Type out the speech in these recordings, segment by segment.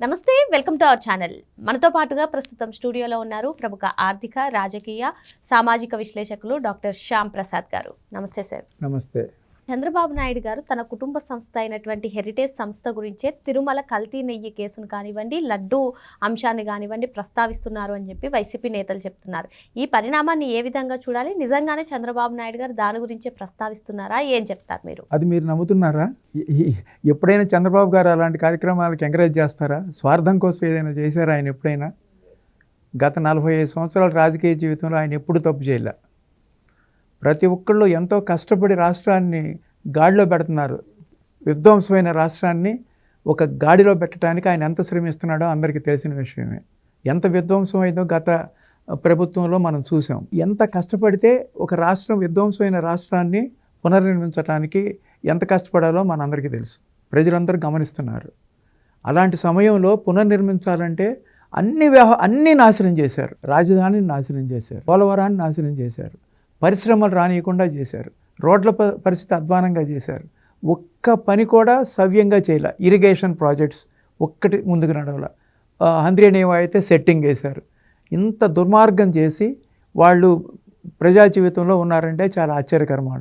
నమస్తే welcome to our channel. మనతో పాటుగా ప్రస్తుతం స్టూడియోలో ఉన్నారు ప్రముఖ ఆర్థిక రాజకీయ సామాజిక విశ్లేషకులు డాక్టర్ శ్యామ్ ప్రసాద్ గారు. నమస్తే సార్. నమస్తే. చంద్రబాబు నాయుడు గారు తన కుటుంబ సంస్థ అయినటువంటి హెరిటేజ్ సంస్థ గురించే తిరుమల కల్తీ నెయ్యి కేసును కానివ్వండి లడ్డు అంశాన్ని కానివ్వండి ప్రస్తావిస్తున్నారు అని చెప్పి వైసీపీ నేతలు చెప్తున్నారు. ఈ పరిణామాన్ని ఏ విధంగా చూడాలి? నిజంగానే చంద్రబాబు నాయుడు గారు దాని గురించే ప్రస్తావిస్తున్నారా? ఏం చెప్తారు మీరు? అది మీరు నమ్ముతున్నారా? ఎప్పుడైనా చంద్రబాబు గారు అలాంటి కార్యక్రమాలకు ఎంకరేజ్ చేస్తారా? స్వార్థం కోసం ఏదైనా చేశారా ఆయన ఎప్పుడైనా? గత నలభై ఐదు సంవత్సరాల రాజకీయ జీవితంలో ఆయన ఎప్పుడు తప్పు చేయలే. ప్రతి ఒక్కళ్ళు ఎంతో కష్టపడి రాష్ట్రాన్ని గాడిలో పెడుతున్నారు. విధ్వంసమైన రాష్ట్రాన్ని ఒక గాడిలో పెట్టడానికి ఆయన ఎంత శ్రమిస్తున్నాడో అందరికీ తెలిసిన విషయమే. ఎంత విధ్వంసం అయిందో గత ప్రభుత్వంలో మనం చూసాం. ఎంత కష్టపడితే ఒక రాష్ట్రం విధ్వంసమైన రాష్ట్రాన్ని పునర్నిర్మించడానికి ఎంత కష్టపడాలో మనందరికీ తెలుసు. ప్రజలందరూ గమనిస్తున్నారు. అలాంటి సమయంలో పునర్నిర్మించాలంటే అన్ని వ్యవ అన్నీ నాశనం చేశారు. రాజధానిని నాశనం చేశారు. పోలవరాన్ని నాశనం చేశారు. పరిశ్రమలు రానియకుండా చేశారు. రోడ్ల ప- పరిస్థితి అధ్వానంగా చేశారు. ఒక్క పని కూడా సవ్యంగా చేయలే. ఇరిగేషన్ ప్రాజెక్ట్స్ ఒక్కటి ముందుకు నడవల. హంద్రియనేవా అయితే సెట్టింగ్ వేశారు. ఇంత దుర్మార్గం చేసి వాళ్ళు ప్రజా జీవితంలో ఉన్నారంటే చాలా ఆశ్చర్యకరం మాట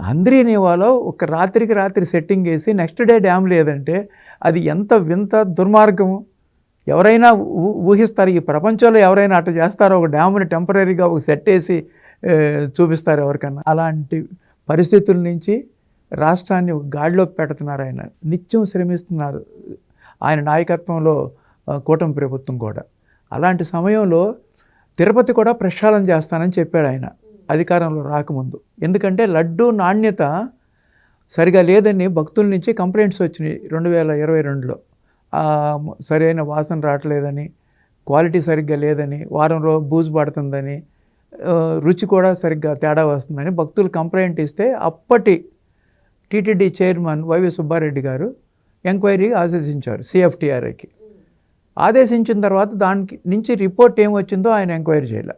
హంద్రియనేవాలో ఒక రాత్రికి రాత్రి సెట్టింగ్ వేసి నెక్స్ట్ డే డ్యామ్ లేదంటే అది ఎంత వింత దుర్మార్గము. ఎవరైనా ఊహిస్తారు ఈ ప్రపంచంలో ఎవరైనా అట్లా చేస్తారో ఒక డ్యామ్ని టెంపరీగా ఒక సెట్ వేసి చూపిస్తారు ఎవరికన్నా. అలాంటి పరిస్థితుల నుంచి రాష్ట్రాన్ని గాడిలో పెడుతున్నారు ఆయన. నిత్యం శ్రమిస్తున్నారు ఆయన నాయకత్వంలో కూటమి ప్రభుత్వం కూడా. అలాంటి సమయంలో తిరుపతి కూడా ప్రక్షాళన చేస్తానని చెప్పాడు ఆయన అధికారంలో రాకముందు. ఎందుకంటే లడ్డు నాణ్యత సరిగా లేదని భక్తుల నుంచి కంప్లైంట్స్ వచ్చినాయి రెండు వేల ఇరవై రెండులో. సరైన వాసన రావట్లేదని క్వాలిటీ సరిగ్గా లేదని వారంలో బూజు పడుతుందని రుచి కూడా సరిగ్గా తేడా వస్తుందని భక్తులు కంప్లైంట్ ఇస్తే అప్పటి టీటీడీ చైర్మన్ వైవి సుబ్బారెడ్డి గారు ఎంక్వైరీ ఆదేశించారు సిఎఫ్టీఆర్ఐకి. ఆదేశించిన తర్వాత దానికి నుంచి రిపోర్ట్ ఏమొచ్చిందో ఆయన ఎంక్వైరీ చేయలే.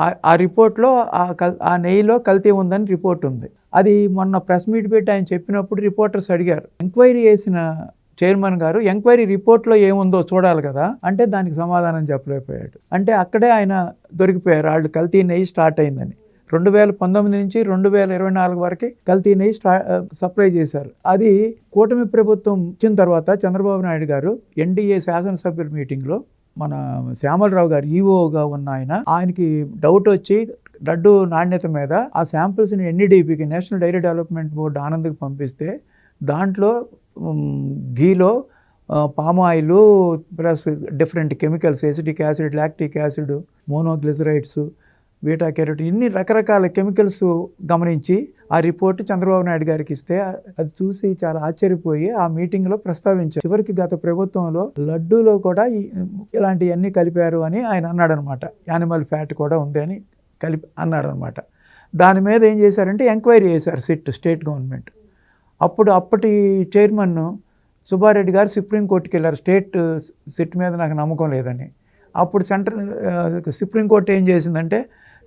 ఆ- ఆ రిపోర్ట్లో ఆ కల్ ఆ నెయ్యిలో కల్తీ ఉందని రిపోర్ట్ ఉంది. అది మొన్న ప్రెస్ మీట్ పెట్టి ఆయన చెప్పినప్పుడు రిపోర్టర్స్ అడిగారు. ఎంక్వైరీ చేసిన చైర్మన్ గారు ఎంక్వైరీ రిపోర్ట్లో ఏముందో చూడాలి కదా. అంటే దానికి సమాధానం చెప్పలేకపోయాడు. అంటే అక్కడే ఆయన దొరికిపోయారు. వాళ్ళు కల్తీ నెయ్యి స్టార్ట్ అయిందని. రెండు వేల పంతొమ్మిది నుంచి రెండు వేల ఇరవై నాలుగు వరకు కల్తీ నెయ్యి స్టా సప్లై చేశారు. అది కూటమి ప్రభుత్వం వచ్చిన తర్వాత చంద్రబాబు నాయుడు గారు ఎన్డీఏ శాసనసభ్యుల మీటింగ్లో మన శ్యామలరావు గారు ఈఓగా ఉన్న ఆయన ఆయనకి డౌట్ వచ్చి లడ్డు నాణ్యత మీద ఆ శాంపిల్స్ని ఎన్డీడీపీకి నేషనల్ డైరీ డెవలప్మెంట్ బోర్డు ఆనంద్కి పంపిస్తే దాంట్లో ఘీలో palm oil plus different chemicals acetic acid lactic acid monoglycerides beta carotene ఇన్ని రకరకాల కెమికల్స్ గమనించి ఆ రిపోర్ట్ చంద్రబాబు నాయుడు గారికి ఇస్తే అది చూసి చాలా ఆశ్చర్యపోయి ఆ మీటింగ్లో ప్రస్తావించారు. చివరికి గత ప్రభుత్వంలో లడ్డూలో కూడా ఇలాంటివన్నీ కలిపారు అని ఆయన అన్నాడు అనమాట యానిమల్ ఫ్యాట్ కూడా ఉంది అని కలిపి అన్నారనమాట. దాని మీద ఏం చేశారంటే ఎంక్వైరీ చేశారు సిట్ స్టేట్ గవర్నమెంట్. అప్పుడు అప్పటి చైర్మన్ సుబ్బారెడ్డి గారు సుప్రీంకోర్టుకి వెళ్ళారు. స్టేట్ సిట్ మీద నాకు నమ్మకం లేదని. అప్పుడు సెంట్రల్ సుప్రీంకోర్టు ఏం చేసిందంటే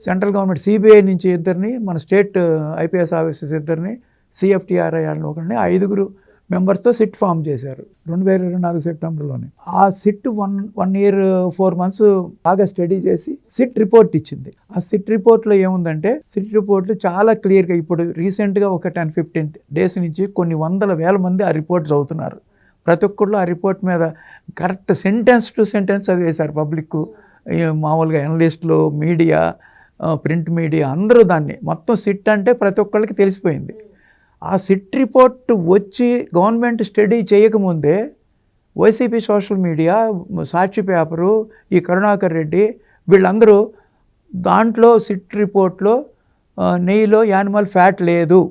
సెంట్రల్ గవర్నమెంట్ సిబిఐ నుంచి ఇద్దరిని మన స్టేట్ ఐపీఎస్ ఆఫీసర్స్ ఇద్దరిని సిఎఫ్టీఆర్ఐ ఒకరిని ఐదుగురు మెంబర్స్తో సిట్ ఫామ్ చేశారు రెండు వేల ఇరవై నాలుగు సెప్టెంబర్లోనే. ఆ SIT one one year four months బాగా స్టడీ చేసి సిట్ రిపోర్ట్ ఇచ్చింది. ఆ సిట్ రిపోర్ట్లో ఏముందంటే సిట్ రిపోర్ట్లు చాలా క్లియర్గా ఇప్పుడు రీసెంట్గా ఒక టెన్ ఫిఫ్టీన్ డేస్ నుంచి కొన్ని వందల వేల మంది ఆ రిపోర్ట్ చదువుతున్నారు. ప్రతి ఒక్కళ్ళు ఆ రిపోర్ట్ మీద కరెక్ట్ సెంటెన్స్ టు సెంటెన్స్ చదివేశారు పబ్లిక్ మామూలుగా అనలిస్టులు మీడియా ప్రింట్ మీడియా అందరూ దాన్ని మొత్తం సిట్ అంటే ప్రతి ఒక్కళ్ళకి తెలిసిపోయింది. ఆ సిట్ రిపోర్ట్ వచ్చి గవర్నమెంట్ స్టడీ చేయకముందే YCP social media Sakshi paper ఈ కరుణాకర్ రెడ్డి వీళ్ళందరూ దాంట్లో సిట్ రిపోర్ట్లో నెయ్యిలో యానిమల్ ఫ్యాట్ లేదు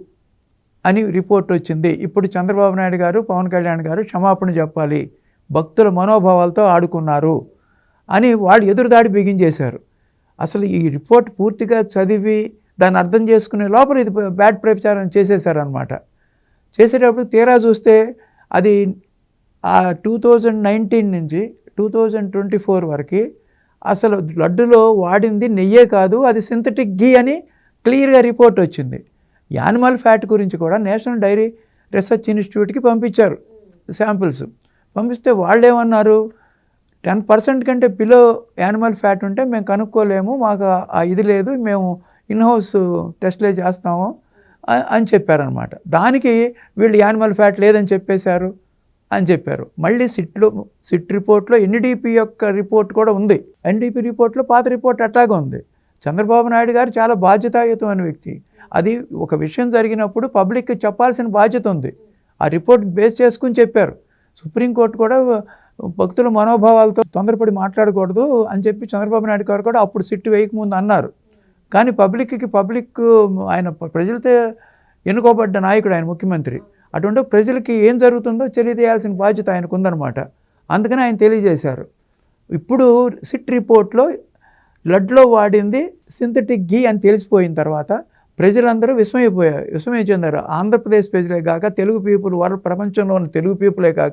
అని రిపోర్ట్ వచ్చింది. ఇప్పుడు చంద్రబాబు నాయుడు గారు పవన్ కళ్యాణ్ గారు క్షమాపణ చెప్పాలి. భక్తుల మనోభావాలతో ఆడుకున్నారు అని వాళ్ళు ఎదురుదాడి బిగించేశారు. అసలు ఈ రిపోర్ట్ పూర్తిగా చదివి దాన్ని అర్థం చేసుకునే లోపల ఇది బ్యాడ్ ప్రచారం చేసేసారనమాట చేసేటప్పుడు తీరా చూస్తే అది ఆ టూ థౌజండ్ నైన్టీన్ నుంచి టూ థౌజండ్ ట్వంటీ ఫోర్ వరకు అసలు లడ్డులో వాడింది నెయ్యే కాదు అది సింథటిక్ గీ అని క్లియర్గా రిపోర్ట్ వచ్చింది. యానిమల్ ఫ్యాట్ గురించి కూడా నేషనల్ డైరీ రీసెర్చ్ ఇన్స్టిట్యూట్కి పంపించారు శాంపిల్స్. పంపిస్తే వాళ్ళు ఏమన్నారు టెన్ పర్సెంట్ కంటే బిలో యానిమల్ ఫ్యాట్ ఉంటే మేము కనుక్కోలేము మాకు ఆ ఇది లేదు మేము ఇన్హౌస్ టెస్ట్లే చేస్తాము అని చెప్పారనమాట. దానికి వీళ్ళు యానిమల్ ఫ్యాట్ లేదని చెప్పేశారు అని చెప్పారు. మళ్ళీ సిట్లో సిట్ రిపోర్ట్లో ఎన్డీపీ యొక్క రిపోర్ట్ కూడా ఉంది. ఎన్డీపీ రిపోర్ట్లో పాత రిపోర్ట్ అట్లాగే ఉంది. చంద్రబాబు నాయుడు గారు చాలా బాధ్యతాయుతమైన వ్యక్తి. అది ఒక విషయం జరిగినప్పుడు పబ్లిక్కి చెప్పాల్సిన బాధ్యత ఉంది. ఆ రిపోర్ట్ బేస్ చేసుకుని చెప్పారు. సుప్రీంకోర్టు కూడా భక్తుల మనోభావాలతో తొందరపడి మాట్లాడకూడదు అని చెప్పి చంద్రబాబు నాయుడు గారు కూడా అప్పుడు సిట్టు వేయకముందు అన్నారు. కానీ పబ్లిక్కి పబ్లిక్ ఆయన ప్రజలతో ఎన్నుకోబడ్డ నాయకుడు ఆయన ముఖ్యమంత్రి. అటువంటి ప్రజలకి ఏం జరుగుతుందో తెలియజేయాల్సిన బాధ్యత ఆయనకు ఉందన్నమాట. అందుకని ఆయన తెలియజేశారు. ఇప్పుడు సిట్ రిపోర్ట్లో లడ్లో వాడింది సింథటిక్ గీ అని తెలిసిపోయిన తర్వాత ప్రజలందరూ విస్మయపోయారు విస్మయం చెందారు. ఆంధ్రప్రదేశ్ ప్రజలే కాక తెలుగు పీపుల్ వరల్డ్ ప్రపంచంలో ఉన్న తెలుగు పీపులే కాక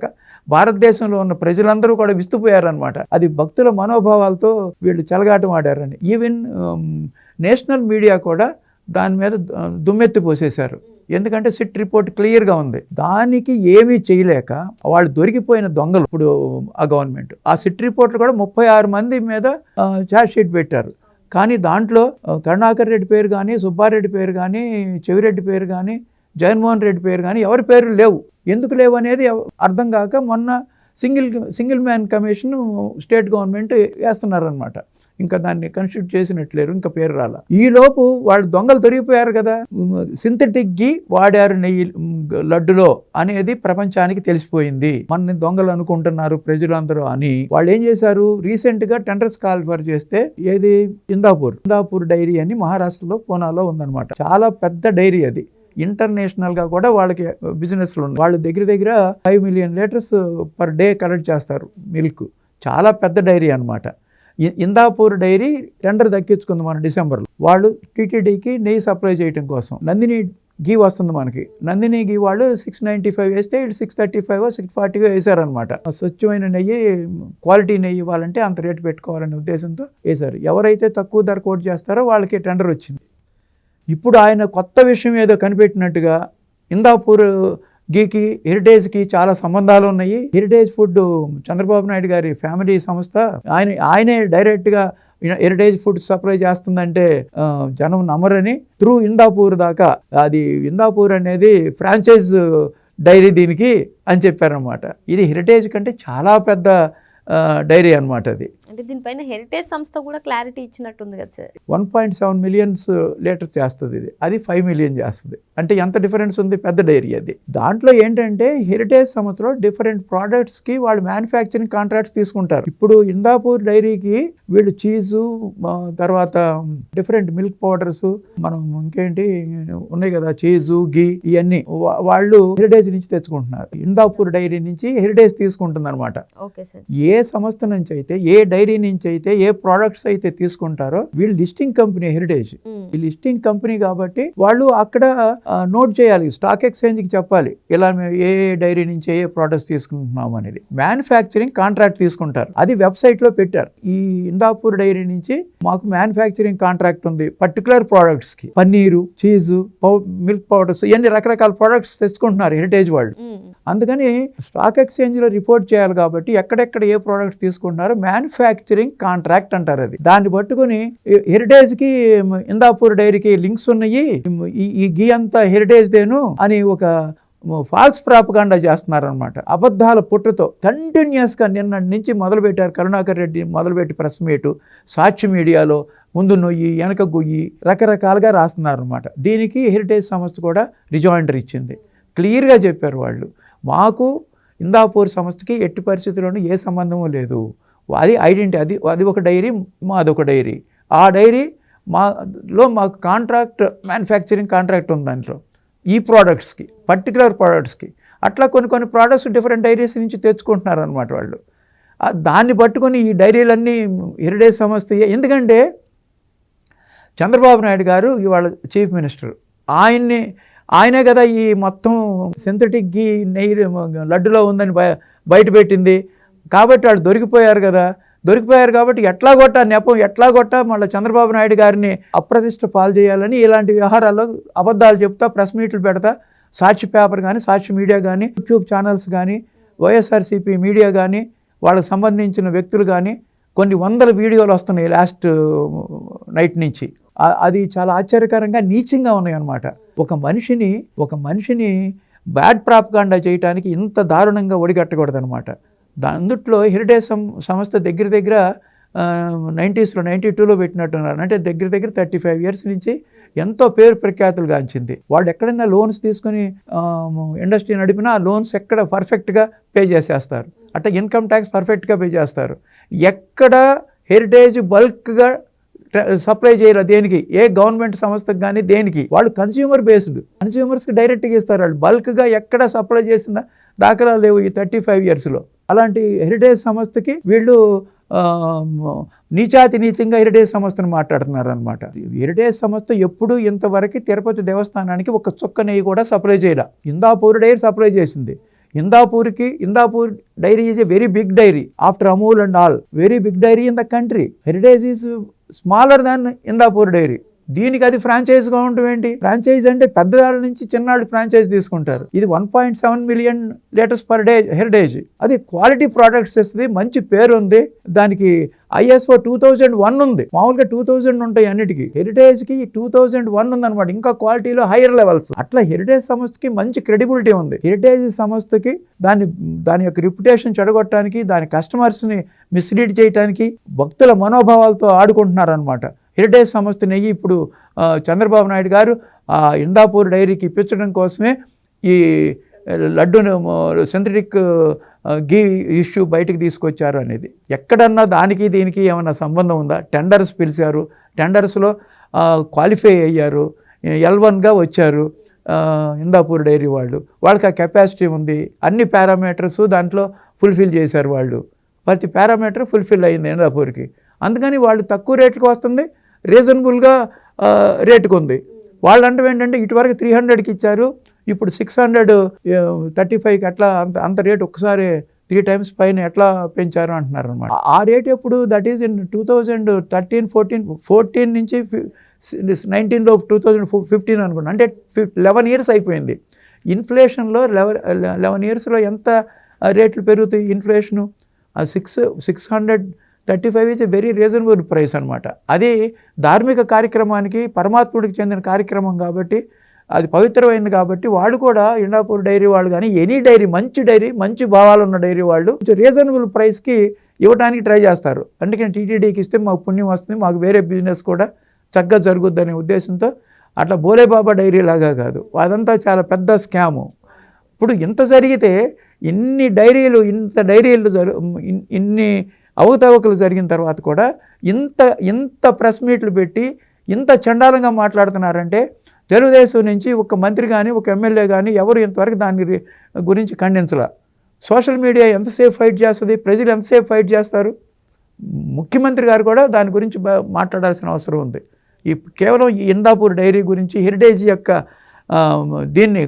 భారతదేశంలో ఉన్న ప్రజలందరూ కూడా విస్తుపోయారనమాట అది భక్తుల మనోభావాలతో వీళ్ళు చెలగాటం ఆడారని. ఈవెన్ నేషనల్ మీడియా కూడా దాని మీద దు- దుమ్మెత్తి పోసేశారు. ఎందుకంటే సిట్ రిపోర్ట్ క్లియర్గా ఉంది. దానికి ఏమీ చేయలేక వాళ్ళు దొరికిపోయిన దొంగలు ఇప్పుడు ఆ గవర్నమెంట్. ఆ సిట్ రిపోర్ట్లు కూడా ముప్పై ఆరు మంది మీద ఛార్జ్ షీట్ పెట్టారు. కానీ దాంట్లో కరుణాకర్ రెడ్డి పేరు కానీ సుబ్బారెడ్డి పేరు కానీ చెవిరెడ్డి పేరు కానీ జగన్మోహన్ రెడ్డి పేరు కానీ ఎవరి పేరు లేవు. ఎందుకు లేవు అనేది అర్థం కాక మొన్న single single man commission state government వేస్తున్నారనమాట ఇంకా దాన్ని కన్స్టిట్యూట్ చేసినట్లేరు ఇంకా పేరు రాల. ఈ లోపు వాళ్ళు దొంగలు దొరికిపోయారు కదా. సింథటిక్ గి వాడారు నెయ్యి లడ్డులో అనేది ప్రపంచానికి తెలిసిపోయింది. మన దొంగలు అనుకుంటున్నారు ప్రజలందరూ అని వాళ్ళు ఏం చేశారు? రీసెంట్గా టెండర్స్ కాల్ఫర్ చేస్తే ఏది? ఇందాపూర్. ఇందాపూర్ డైరీ అని మహారాష్ట్రలో పూనాలో ఉందన్నమాట. చాలా పెద్ద డైరీ అది. ఇంటర్నేషనల్గా కూడా వాళ్ళకి బిజినెస్లు ఉన్నాయి. వాళ్ళు దగ్గర దగ్గర five million litres per day collect చేస్తారు మిల్క్ చాలా పెద్ద డైరీ అనమాట ఇందాపూర్ డైరీ టెండర్ దక్కించుకుంది మన డిసెంబర్లో. వాళ్ళు టీటీడీకి నెయ్యి సప్లై చేయడం కోసం. నందిని గీ వస్తుంది మనకి. నందిని గీ వాళ్ళు సిక్స్ నైంటీ ఫైవ్ వేస్తే సిక్స్ థర్టీ ఫైవ్ సిక్స్ ఫార్టీగా వేశారనమాట స్వచ్ఛమైన నెయ్యి క్వాలిటీ నెయ్యి ఇవ్వాలంటే అంత రేటు పెట్టుకోవాలనే ఉద్దేశంతో వేశారు. ఎవరైతే తక్కువ ధర కోట్ చేస్తారో వాళ్ళకి టెండర్ వచ్చింది. ఇప్పుడు ఆయన కొత్త విషయం ఏదో కనిపెట్టినట్టుగా ఇందాపూర్ గీకి హెరిటేజ్కి చాలా సంబంధాలు ఉన్నాయి. హెరిటేజ్ ఫుడ్ చంద్రబాబు నాయుడు గారి ఫ్యామిలీ సంస్థ ఆయన ఆయనే డైరెక్ట్గా హెరిటేజ్ ఫుడ్ సప్లై చేస్తుందంటే జనం నమ్మరని త్రూ ఇందాపూర్ దాకా అది ఇందాపూర్ అనేది ఫ్రాంచైజ్ డైరీ దీనికి అని చెప్పారనమాట ఇది హెరిటేజ్ కంటే చాలా పెద్ద డైరీ అనమాట అది. అంటే దీనిపైన హెరిటేజ్ సంస్థ కూడా క్లారిటీ ఇచ్చినట్టుంది కదా sir? One point seven millions litres చేస్తుంది ఇది. అది ఫైవ్ మిలియన్ చేస్తుంది. అంటే ఎంత డిఫరెన్స్ ఉంది? పెద్ద డైరీ అది. దాంట్లో ఏంటంటే హెరిటేజ్ సంస్థలో డిఫరెంట్ ప్రోడక్ట్స్కి వాళ్ళు మ్యానుఫ్యాక్చరింగ్ కాంట్రాక్ట్స్ తీసుకుంటారు. ఇప్పుడు ఇందాపూర్ డైరీకి వీళ్ళు చీజు తర్వాత డిఫరెంట్ మిల్క్ పౌడర్స్ మనం ఇంకేంటి ఉన్నాయి కదా చీజు గీ ఇవన్నీ వాళ్ళు హెరిటేజ్ నుంచి తెచ్చుకుంటున్నారు. ఇందాపూర్ డైరీ నుంచి హెరిటేజ్ తీసుకుంటుంది అనమాట ఏ సంస్థ నుంచి అయితే ఏ డైరీ నుంచి అయితే ఏ ప్రోడక్ట్స్ అయితే తీసుకుంటారో వీళ్ళు లిస్టింగ్ కంపెనీ హెరిటేజ్ ఈ లిస్టింగ్ కంపెనీ కాబట్టి వాళ్ళు అక్కడ నోట్ చేయాలి. స్టాక్ ఎక్స్చేంజ్కి చెప్పాలి. ఇలా మేము ఏ డైరీ నుంచి ఏ ప్రోడక్ట్స్ తీసుకుంటున్నాం అనేది. మ్యానుఫ్యాక్చరింగ్ కాంట్రాక్ట్ తీసుకుంటారు. అది వెబ్సైట్లో పెట్టారు. ఈ ఇందాపూర్ డైరీ నుంచి మాకు మ్యానుఫ్యాక్చరింగ్ కాంట్రాక్ట్ ఉంది. పర్టికులర్ ప్రోడక్ట్స్కి పన్నీరు చీజు మిల్క్ పౌడర్స్ ఇవన్నీ రకరకాల ప్రోడక్ట్స్ తెచ్చుకుంటున్నారు హెరిటేజ్ వాళ్ళు. అందుకని స్టాక్ ఎక్స్చేంజ్లో రిపోర్ట్ చేయాలి కాబట్టి ఎక్కడెక్కడ ఏ ప్రోడక్ట్స్ తీసుకుంటున్నారో మ్యానుఫ్యాక్చరింగ్ కాంట్రాక్ట్ అంటారు అది. దాన్ని పట్టుకుని హెరిటేజ్కి ఇందాపూర్ డైరీకి లింక్స్ ఉన్నాయి. ఈ- గీ అంతా హెరిటేజ్ దేను అని ఒక ఫాల్స్ ప్రాపగాండా చేస్తున్నారనమాట అబద్ధాల పుట్టుతో. కంటిన్యూస్గా నిన్న నుంచి మొదలుపెట్టారు కరుణాకర్ రెడ్డి మొదలుపెట్టి ప్రెస్ మీటు. సాక్షి మీడియాలో ముందు నొయ్యి వెనక గొయ్యి రకరకాలుగా రాస్తున్నారనమాట దీనికి హెరిటేజ్ సంస్థ కూడా రిజాయిండర్ ఇచ్చింది. క్లియర్గా చెప్పారు వాళ్ళు. మాకు ఇందాపూర్ సంస్థకి ఎట్టి పరిస్థితుల్లోనూ ఏ సంబంధము లేదు. అది ఐడెంటిటీ అది అది ఒక డైరీ మాదొక డైరీ. ఆ డైరీ మాలో మాకు కాంట్రాక్ట్ మ్యానుఫ్యాక్చరింగ్ కాంట్రాక్ట్ ఉంది దాంట్లో. ఈ ప్రోడక్ట్స్కి పర్టికులర్ ప్రోడక్ట్స్కి. అట్లా కొన్ని కొన్ని ప్రోడక్ట్స్ డిఫరెంట్ డైరీస్ నుంచి తెచ్చుకుంటున్నారు అనమాట వాళ్ళు దాన్ని పట్టుకొని ఈ డైరీలన్నీ హెరిటేజ్ సంస్థ ఎందుకంటే చంద్రబాబు నాయుడు గారు ఇవాళ చీఫ్ మినిస్టర్. ఆయన్ని ఆయనే కదా ఈ మొత్తం సింథటిక్ గీ నెయ్యి లడ్డులో ఉందని బయ బయట పెట్టింది. కాబట్టి వాళ్ళు దొరికిపోయారు కదా. దొరికిపోయారు కాబట్టి ఎట్లా కొట్ట నెపం ఎట్లా కొట్ట మళ్ళీ చంద్రబాబు నాయుడు గారిని అప్రతిష్ట పాలు చేయాలని ఇలాంటి వ్యవహారాల్లో అబద్ధాలు చెప్తా ప్రెస్ మీట్లు పెడతా సాక్షి పేపర్ కానీ సాక్షి మీడియా కానీ యూట్యూబ్ ఛానల్స్ కానీ వైఎస్ఆర్సీపీ మీడియా కానీ వాళ్ళకి సంబంధించిన వ్యక్తులు కానీ కొన్ని వందల వీడియోలు వస్తున్నాయి లాస్ట్ నైట్ నుంచి. అది చాలా ఆశ్చర్యకరంగా నీచంగా ఉన్నాయన్నమాట. ఒక మనిషిని ఒక మనిషిని బ్యాడ్ ప్రాపగాండా చేయడానికి ఇంత దారుణంగా ఒడిగట్టకూడదనమాట దా అందుట్లో హెరిటేజ్ సం సంస్థ దగ్గర దగ్గర నైంటీస్లో నైంటీ టూలో పెట్టినట్టున్నారు. అంటే దగ్గర దగ్గర థర్టీ ఫైవ్ ఇయర్స్ నుంచి ఎంతో పేరు ప్రఖ్యాతులు గాంచింది. వాళ్ళు ఎక్కడైనా లోన్స్ తీసుకొని ఇండస్ట్రీ నడిపినా ఆ లోన్స్ ఎక్కడ పర్ఫెక్ట్గా పే చేసేస్తారు. అంటే ఇన్కమ్ ట్యాక్స్ పర్ఫెక్ట్గా పే చేస్తారు. ఎక్కడ హెరిటేజ్ బల్క్గా సప్లై చేయరు దేనికి? ఏ గవర్నమెంట్ సంస్థకు కానీ దేనికి? వాళ్ళు కన్స్యూమర్ బేస్డ్. కన్స్యూమర్స్కి డైరెక్ట్గా ఇస్తారు వాళ్ళు. బల్క్గా ఎక్కడ సప్లై చేసిన దాఖలా లేవు ఈ థర్టీ ఫైవ్ ఇయర్స్లో. అలాంటి హెరిటేజ్ సంస్థకి వీళ్ళు నీచాతి నీచంగా హెరిటేజ్ సంస్థను మాట్లాడుతున్నారు అనమాట హెరిటేజ్ సంస్థ ఎప్పుడు ఇంతవరకు తిరుపతి దేవస్థానానికి ఒక చుక్క నెయ్యి కూడా సప్లై చేయలే. ఇందాపూర్ డైరీ సప్లై చేసింది. ఇందాపూర్కి Indapur dairy is a very big dairy after Amul and all. Very big dairy in the country. Heritage is smaller than Indapur dairy. దీనికి అది ఫ్రాంచైజ్గా ఉండటం ఏంటి? ఫ్రాంచైజ్ అంటే పెద్దదాళ్ళ నుంచి చిన్నాళ్ళు ఫ్రాంచైజ్ తీసుకుంటారు. ఇది one point seven million litres per day Heritage. అది quality products ఇస్తుంది మంచి పేరు ఉంది. దానికి ఐఎస్ఓ టూ థౌజండ్ వన్ ఉంది. మామూలుగా టూ థౌజండ్ ఉంటాయి అన్నిటికీ. హెరిటేజ్కి టూ థౌజండ్ వన్ ఉందన్నమాట. ఇంకా క్వాలిటీలో హైయర్ లెవెల్స్. అట్లా హెరిటేజ్ సంస్థకి మంచి క్రెడిబిలిటీ ఉంది. హెరిటేజ్ సంస్థకి దాని దాని యొక్క రిప్యుటేషన్ చెడగొట్టడానికి దాని కస్టమర్స్ని మిస్లీడ్ చేయడానికి భక్తుల మనోభావాలతో ఆడుకుంటున్నారు అనమాట హెరిటేజ్ సంస్థ నెయ్యి ఇప్పుడు చంద్రబాబు నాయుడు గారు ఆ ఇందాపూర్ డైరీకి ఇప్పించడం కోసమే ఈ లడ్డూను సింథటిక్ గీ ఇష్యూ బయటకు తీసుకొచ్చారు అనేది. ఎక్కడన్నా దానికి దీనికి ఏమైనా సంబంధం ఉందా? టెండర్స్ పిలిచారు. టెండర్స్లో క్వాలిఫై అయ్యారు. ఎల్ వన్గా వచ్చారు ఇందాపూర్ డైరీ వాళ్ళు. వాళ్ళకి ఆ కెపాసిటీ ఉంది. అన్ని పారామీటర్స్ దాంట్లో ఫుల్ఫిల్ చేశారు వాళ్ళు. ప్రతి పారామీటర్ ఫుల్ఫిల్ అయింది ఇందాపూర్కి. అందుకని వాళ్ళు తక్కువ రేట్లకు వస్తుంది రీజనబుల్గా రేటుకు ఉంది వాళ్ళు అంటే ఏంటంటే ఇటువరకు త్రీ హండ్రెడ్కి ఇచ్చారు. ఇప్పుడు సిక్స్ హండ్రెడ్ థర్టీ ఫైవ్కి అట్లా అంత అంత రేట్ ఒకసారి త్రీ టైమ్స్ పైన ఎట్లా పెంచారు అంటున్నారు అనమాట ఆ రేట్ ఎప్పుడు that is in two thousand thirteen fourteen fourteen నుంచి నైన్టీన్లో టూ థౌజండ్ ఫిఫ్టీన్ అనుకున్నా. అంటే లెవెన్ ఇయర్స్ అయిపోయింది. ఇన్ఫ్లేషన్లో లెవెన్ లెవెన్ ఇయర్స్లో ఎంత రేట్లు పెరుగుతాయి? ఇన్ఫ్లేషను ఆ six six hundred thirty five is a very reasonable price అనమాట అది ధార్మిక కార్యక్రమానికి పరమాత్ముడికి చెందిన కార్యక్రమం కాబట్టి అది పవిత్రమైంది కాబట్టి వాళ్ళు కూడా ఇండాపూర్ డైరీ వాళ్ళు కానీ ఎనీ డైరీ మంచి డైరీ మంచి భావాలు ఉన్న డైరీ వాళ్ళు కొంచెం రీజనబుల్ ప్రైస్కి ఇవ్వడానికి ట్రై చేస్తారు. అందుకని టీటీడీకి ఇస్తే మాకు పుణ్యం వస్తుంది మాకు వేరే బిజినెస్ కూడా చక్కగా జరుగుద్దనే ఉద్దేశంతో అట్లా బోలేబాబా డైరీ లాగా కాదు. అదంతా చాలా పెద్ద స్కాము. ఇప్పుడు ఇంత జరిగితే ఇన్ని డైరీలు ఇంత డైరీలు జరు ఇన్ని అవకతవకలు జరిగిన తర్వాత కూడా ఇంత ఇంత ప్రెస్ మీట్లు పెట్టి ఇంత చండాలంగా మాట్లాడుతున్నారంటే తెలుగుదేశం నుంచి ఒక మంత్రి కానీ ఒక ఎమ్మెల్యే కానీ ఎవరు ఇంతవరకు దాని గురించి ఖండించలా. సోషల్ మీడియా ఎంతసేపు ఫైట్ చేస్తుంది? ప్రజలు ఎంతసేపు ఫైట్ చేస్తారు? ముఖ్యమంత్రి గారు కూడా దాని గురించి మాట్లాడాల్సిన అవసరం ఉంది. ఈ కేవలం ఈ ఇందాపూర్ డైరీ గురించి హెరిటేజ్ యొక్క దీన్ని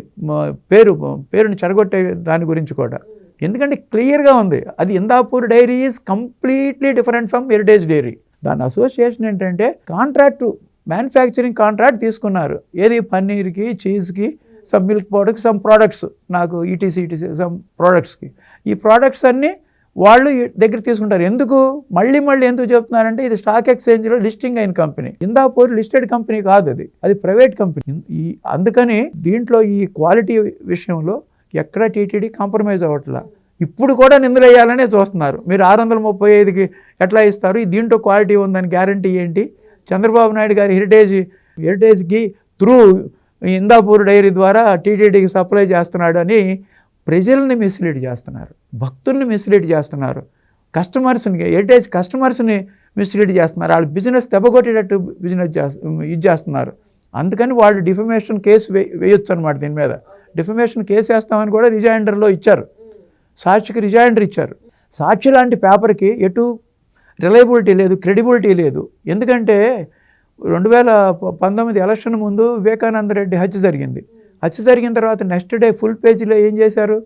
పేరు పేరుని చెడగొట్టే దాని గురించి కూడా. ఎందుకంటే క్లియర్గా ఉంది. అది Indapur dairy is completely different from Heritage dairy. దాని అసోసియేషన్ ఏంటంటే కాంట్రాక్ట్ మ్యానుఫ్యాక్చరింగ్ కాంట్రాక్ట్ తీసుకున్నారు. ఏది? పన్నీర్కి చీజ్కి సమ్ మిల్క్ పౌడర్కి సమ్ ప్రోడక్ట్స్. నాకు ఈటీసీ ఈటీసీ సమ్ ప్రోడక్ట్స్కి. ఈ ప్రోడక్ట్స్ అన్నీ వాళ్ళు దగ్గర తీసుకుంటారు. ఎందుకు? మళ్ళీ మళ్ళీ ఎందుకు చెప్తున్నారంటే ఇది స్టాక్ ఎక్స్చేంజ్లో లిస్టింగ్ అయిన కంపెనీ. ఇందాపూర్ లిస్టెడ్ కంపెనీ కాదు అది. అది ప్రైవేట్ కంపెనీ. ఈ అందుకని దీంట్లో ఈ క్వాలిటీ విషయంలో ఎక్కడ టీటీడీ కాంప్రమైజ్ అవ్వట్లా. ఇప్పుడు కూడా నిందలు చూస్తున్నారు. మీరు ఆరు వందల ముప్పై ఐదుకి ఎట్లా ఇస్తారు? దీంట్లో క్వాలిటీ ఉందని గ్యారంటీ ఏంటి? చంద్రబాబు నాయుడు గారి హెరిటేజ్ హెరిటేజ్కి త్రూ ఇందాపూర్ డైరీ ద్వారా టీటీడీకి సప్లై చేస్తున్నాడు అని ప్రజల్ని మిస్లీడ్ చేస్తున్నారు. భక్తుల్ని మిస్లీడ్ చేస్తున్నారు. కస్టమర్స్ని హెరిటేజ్ కస్టమర్స్ని మిస్లీడ్ చేస్తున్నారు. వాళ్ళు బిజినెస్ దెబ్బకొట్టేటట్టు బిజినెస్ చేస్తు ఇది చేస్తున్నారు. అందుకని వాళ్ళు డిఫమేషన్ కేసు వే వేయొచ్చు అనమాట దీని మీద. డిఫమేషన్ కేసు వేస్తామని కూడా రిజైండర్లో ఇచ్చారు. సాక్షికి రిజైండర్ ఇచ్చారు. సాక్షి లాంటి పేపర్కి ఎటు రిలయబిలిటీ లేదు క్రెడిబిలిటీ లేదు. ఎందుకంటే రెండు వేల పంతొమ్మిది ఎలక్షన్ ముందు వివేకానంద రెడ్డి హత్య జరిగింది. హత్య జరిగిన తర్వాత నెక్స్ట్ డే ఫుల్ పేజీలో ఏం చేశారు?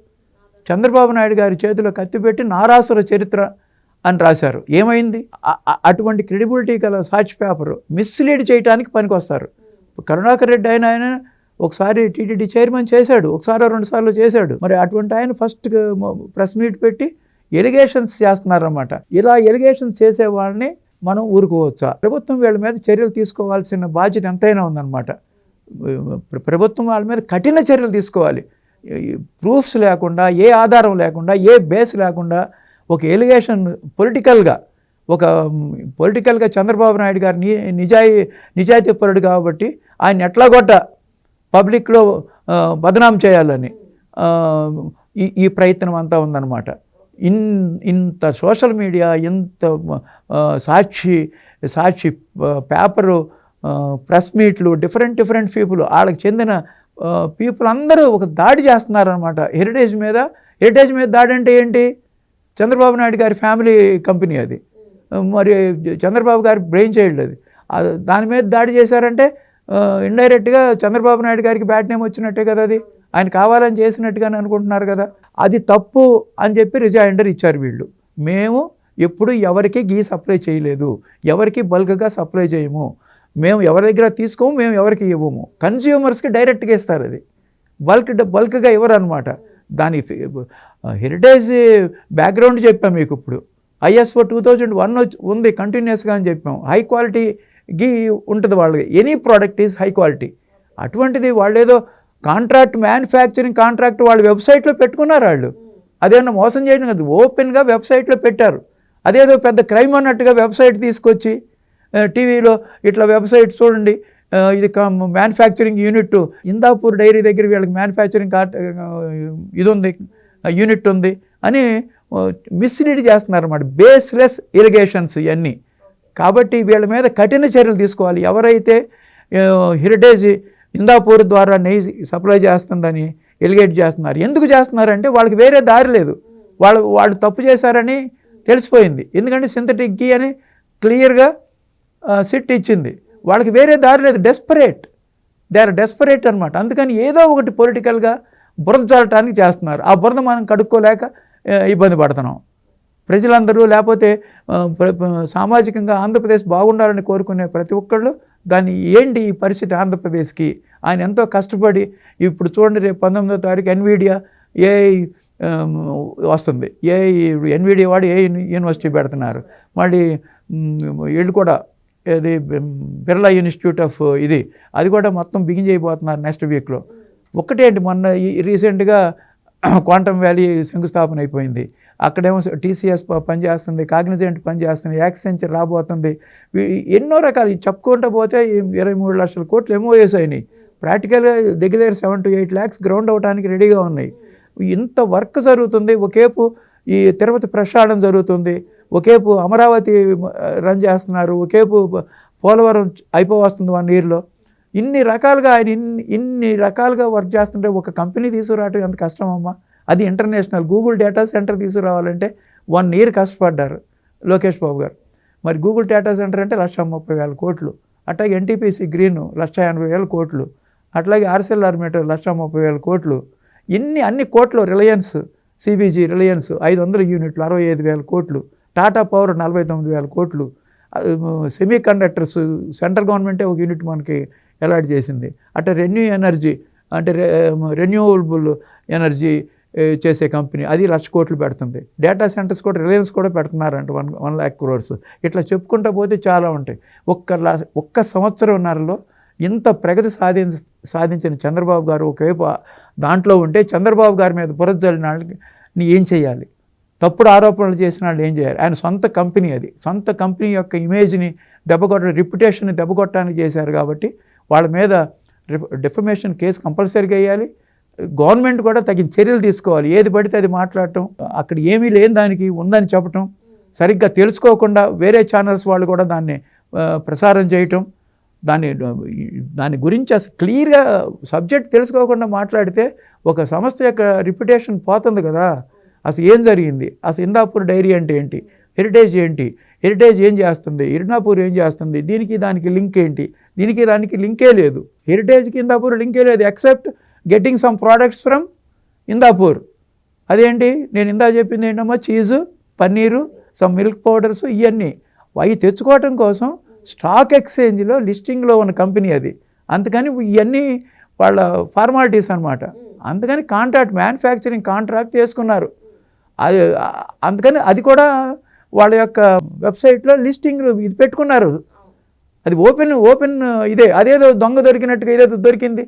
చంద్రబాబు నాయుడు గారి చేతిలో కత్తి పెట్టి నారాసుర చరిత్ర అని రాశారు. ఏమైంది? అటువంటి క్రెడిబిలిటీ గల సాక్షి పేపర్ మిస్లీడ్ చేయడానికి పనికొస్తారు. కరుణాకర్ రెడ్డి అయిన ఆయన ఒకసారి టీటీడీ చైర్మన్ చేశాడు ఒకసారి రెండు సార్లు చేశాడు. మరి అటువంటి ఆయన ఫస్ట్ ప్రెస్ మీట్ పెట్టి ఎలిగేషన్స్ చేస్తున్నారన్నమాట. ఇలా ఎలిగేషన్స్ చేసే వాళ్ళని మనం ఊరుకోవచ్చా? ప్రభుత్వం వీళ్ళ మీద చర్యలు తీసుకోవాల్సిన బాధ్యత ఎంతైనా ఉందన్నమాట. ప్రభుత్వం వాళ్ళ మీద కఠిన చర్యలు తీసుకోవాలి. ప్రూఫ్స్ లేకుండా ఏ ఆధారం లేకుండా ఏ బేస్ లేకుండా ఒక ఎలిగేషన్ పొలిటికల్గా ఒక పొలిటికల్గా చంద్రబాబు నాయుడు గారు నిజాయి నిజాయితీ పరుడు కాబట్టి ఆయన ఎట్లా కొట్ట పబ్లిక్లో బదనాం చేయాలని ఈ ఈ ప్రయత్నం అంతా ఉందన్నమాట. ఇన్ ఇంత సోషల్ మీడియా ఇంత సాక్షి సాక్షి పేపరు ప్రెస్ మీట్లు డిఫరెంట్ డిఫరెంట్ పీపుల్ వాళ్ళకి చెందిన పీపుల్ అందరూ ఒక దాడి చేస్తున్నారనమాట హెరిటేజ్ మీద హెరిటేజ్ మీద దాడి అంటే ఏంటి? చంద్రబాబు నాయుడు గారి ఫ్యామిలీ కంపెనీ అది. మరి చంద్రబాబు గారి బ్రెయిన్ చైల్డ్ అది. దాని మీద దాడి చేశారంటే ఇండైరెక్ట్గా చంద్రబాబు నాయుడు గారికి బ్యాడ్ నేమ్ వచ్చినట్టే కదా అది. ఆయన కావాలని చేసినట్టుగానే అనుకుంటున్నారు కదా. అది తప్పు అని చెప్పి రిజైండర్ ఇచ్చారు వీళ్ళు. మేము ఎప్పుడు ఎవరికి గీ సప్లై చేయలేదు. ఎవరికి బల్క్గా సప్లై చేయము. మేము ఎవరి దగ్గర తీసుకోము మేము ఎవరికి ఇవ్వము. కన్స్యూమర్స్కి డైరెక్ట్గా ఇస్తారు అది. బల్క్ బల్క్గా ఇవ్వరు అనమాట దాని హెరిటేజ్ బ్యాక్గ్రౌండ్ చెప్పాం మీకు ఇప్పుడు. ఐఎస్ఓ టూ థౌజండ్ వన్ ఉంది కంటిన్యూస్గా అని చెప్పాం. హై క్వాలిటీ గీ ఉంటుంది వాళ్ళకి. Any product is high quality అటువంటిది వాళ్ళు ఏదో కాంట్రాక్ట్ మ్యానుఫ్యాక్చరింగ్ కాంట్రాక్ట్ వాళ్ళు వెబ్సైట్లో పెట్టుకున్నారు వాళ్ళు. అదేమన్నా మోసం చేయడం కాదు. ఓపెన్గా వెబ్సైట్లో పెట్టారు. అదేదో పెద్ద క్రైమ్ అన్నట్టుగా వెబ్సైట్ తీసుకొచ్చి టీవీలో ఇట్లా వెబ్సైట్ చూడండి ఇది మ్యానుఫ్యాక్చరింగ్ యూనిట్ ఇందాపూర్ డైరీ దగ్గర వీళ్ళకి మ్యానుఫ్యాక్చరింగ్ ఇది ఉంది యూనిట్ ఉంది అని మిస్లీడ్ చేస్తున్నారు అన్నమాట బేస్లెస్ ఇరిగేషన్స్ ఇవన్నీ. కాబట్టి వీళ్ళ మీద కఠిన చర్యలు తీసుకోవాలి. ఎవరైతే హెరిటేజ్ ఇందాపూర్ ద్వారా నెయ్యి సప్లై చేస్తుందని ఎలిగేట్ చేస్తున్నారు. ఎందుకు చేస్తున్నారంటే వాళ్ళకి వేరే దారి లేదు. వాళ్ళు వాళ్ళు తప్పు చేశారని తెలిసిపోయింది. ఎందుకంటే సింథటిక్ గీ అని క్లియర్గా సిట్ ఇచ్చింది. వాళ్ళకి వేరే దారి లేదు. డెస్పరేట్ దే ఆర్ డెస్పరేట్ అనమాట అందుకని ఏదో ఒకటి పొలిటికల్గా బురద చల్లటానికి చేస్తున్నారు. ఆ బురద మనం కడుక్కోలేక ఇబ్బంది పడుతున్నాం. ప్రజలందరూ లేకపోతే సామాజికంగా ఆంధ్రప్రదేశ్ బాగుండాలని కోరుకునే ప్రతి ఒక్కళ్ళు దాన్ని ఏంటి ఈ పరిస్థితి ఆంధ్రప్రదేశ్కి? ఆయన ఎంతో కష్టపడి ఇప్పుడు చూడండి రేపు పంతొమ్మిదో తారీఖు ఎన్వీడియా ఏ వస్తుంది. ఏ ఎన్వీడియా వాడు ఏ యూనివర్సిటీ పెడుతున్నారు. మళ్ళీ వీళ్ళు కూడా ఇది బిర్లా ఇన్స్టిట్యూట్ ఆఫ్ ఇది అది కూడా మొత్తం బిగిన్ చేయబోతున్నారు నెక్స్ట్ వీక్లో. ఒకటేంటి మొన్న ఈ రీసెంట్గా క్వాంటమ్ వ్యాలీ శంకుస్థాపన అయిపోయింది. అక్కడేమో టీసీఎస్ పనిచేస్తుంది కాగ్నిజెంట్ పనిచేస్తుంది యాక్సెంచర్ రాబోతుంది. ఎన్నో రకాలు చెప్పుకుంటూ పోతే ఇరవై మూడు లక్షల కోట్లు ఎంఓఎస్ అయినాయి. ప్రాక్టికల్గా దగ్గర దగ్గర seven to eight lakhs ground అవడానికి రెడీగా ఉన్నాయి. ఇంత వర్క్ జరుగుతుంది ఒకేపు ఈ తిరుపతి ప్రక్షాళన జరుగుతుంది ఒకేపు అమరావతి రన్ చేస్తున్నారు ఒకేపు పోలవరం అయిపోవస్తుంది వన్ ఇయర్లో ఇన్ని రకాలుగా ఆయన ఇన్ని ఇన్ని రకాలుగా వర్క్ చేస్తుంటే ఒక కంపెనీ తీసుకురావటం ఎంత కష్టం అమ్మా అది ఇంటర్నేషనల్ గూగుల్ డేటా సెంటర్ తీసుకురావాలంటే వన్ ఇయర్ కష్టపడ్డారు లోకేష్ బాబు గారు. మరి గూగుల్ డేటా సెంటర్ అంటే లక్ష ముప్పై వేల కోట్లు అట్లాగే ఎన్టీపీసీ గ్రీన్ లక్ష ఎనభై వేల కోట్లు అట్లాగే ఆర్సెల్ఆర్ మీటర్ లక్ష ముప్పై వేల కోట్లు ఇన్ని అన్ని కోట్లు రిలయన్స్ సిబీజీ రిలయన్స్ ఐదు వందల యూనిట్లు అరవై ఐదు వేల కోట్లు టాటా పవర్ నలభై తొమ్మిది వేల కోట్లు సెమీ కండక్టర్స్ సెంట్రల్ గవర్నమెంటే ఒక యూనిట్ మనకి అలాట్ చేసింది. అట్లా రెన్యూ ఎనర్జీ అంటే రెన్యూవబుల్ ఎనర్జీ చేసే కంపెనీ. అది లక్ష కోట్లు పెడుతుంది. డేటా సెంటర్స్ కూడా రిలయన్స్ కూడా పెడుతున్నారంట వన్ వన్ ల్యాక్ క్రోర్స్ ఇట్లా చెప్పుకుంటూ పోతే చాలా ఉంటాయి. ఒక్క ఒక్క సంవత్సరంన్నరలో ఇంత ప్రగతి సాధించ సాధించిన చంద్రబాబు గారు ఒకవైపు దాంట్లో ఉంటే చంద్రబాబు గారి మీద బురద జల్లిన వాళ్ళకి ఏం చేయాలి? తప్పుడు ఆరోపణలు చేసిన వాళ్ళు ఏం చేయాలి? ఆయన సొంత కంపెనీ అది. సొంత కంపెనీ యొక్క ఇమేజ్ని దెబ్బకొట్ట రిప్యుటేషన్ని దెబ్బకొట్టడానికి చేశారు కాబట్టి వాళ్ళ మీద డిఫమేషన్ కేసు కంపల్సరీగా వేయాలి. గవర్నమెంట్ కూడా తగిన చర్యలు తీసుకోవాలి. ఏది పడితే అది మాట్లాడటం అక్కడ ఏమీ లేని దానికి ఉందని చెప్పటం సరిగ్గా తెలుసుకోకుండా వేరే ఛానల్స్ వాళ్ళు కూడా దాన్ని ప్రసారం చేయటం దాన్ని దాని గురించి అసలు క్లియర్గా సబ్జెక్ట్ తెలుసుకోకుండా మాట్లాడితే ఒక సంస్థ యొక్క రిప్యుటేషన్ పోతుంది కదా. అసలు ఏం జరిగింది? అసలు ఇందాపూర్ డైరీ అంటే ఏంటి? హెరిటేజ్ ఏంటి? హెరిటేజ్ ఏం చేస్తుంది? ఇరినాపూర్ ఏం చేస్తుంది? దీనికి దానికి లింక్ ఏంటి? దీనికి దానికి లింకే లేదు. హెరిటేజ్కి ఇందాపూర్ లింకే లేదు except getting some products from Indapur అదేంటి? నేను ఇందా చెప్పింది ఏంటమ్మా? Cheese paneer some milk powders ఇవన్నీ అవి తెచ్చుకోవటం కోసం స్టాక్ ఎక్స్చేంజ్లో లిస్టింగ్లో ఉన్న కంపెనీ అది. అందుకని ఇవన్నీ వాళ్ళ ఫార్మాలిటీస్ అనమాట అందుకని కాంట్రాక్ట్ మ్యానుఫ్యాక్చరింగ్ కాంట్రాక్ట్ చేసుకున్నారు. అది అందుకని అది కూడా వాళ్ళ యొక్క వెబ్సైట్లో లిస్టింగ్ ఇది పెట్టుకున్నారు. అది ఓపెన్ ఓపెన్ ఇదే అదేదో దొంగ దొరికినట్టుగా ఇదేదో దొరికింది.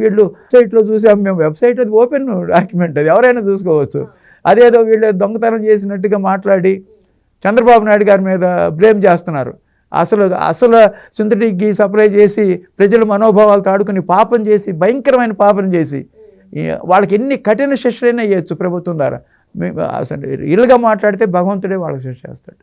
వీళ్ళు వెబ్సైట్లో చూసాం మేము వెబ్సైట్ అది ఓపెన్ డాక్యుమెంట్ అది ఎవరైనా చూసుకోవచ్చు. అదేదో వీళ్ళు దొంగతనం చేసినట్టుగా మాట్లాడి చంద్రబాబు నాయుడు గారి మీద బ్లేమ్ చేస్తున్నారు. అసలు అసలు సింథటిక్ గీ సప్లై చేసి ప్రజల మనోభావాలతో ఆడుకుని పాపం చేసి భయంకరమైన పాపం చేసి వాళ్ళకి ఎన్ని కఠిన శిక్షలైనా వేయచ్చు ప్రభుత్వం ద్వారా. అసలు ఇల్లుగా మాట్లాడితే భగవంతుడే వాళ్ళకి శిక్ష చేస్తాడు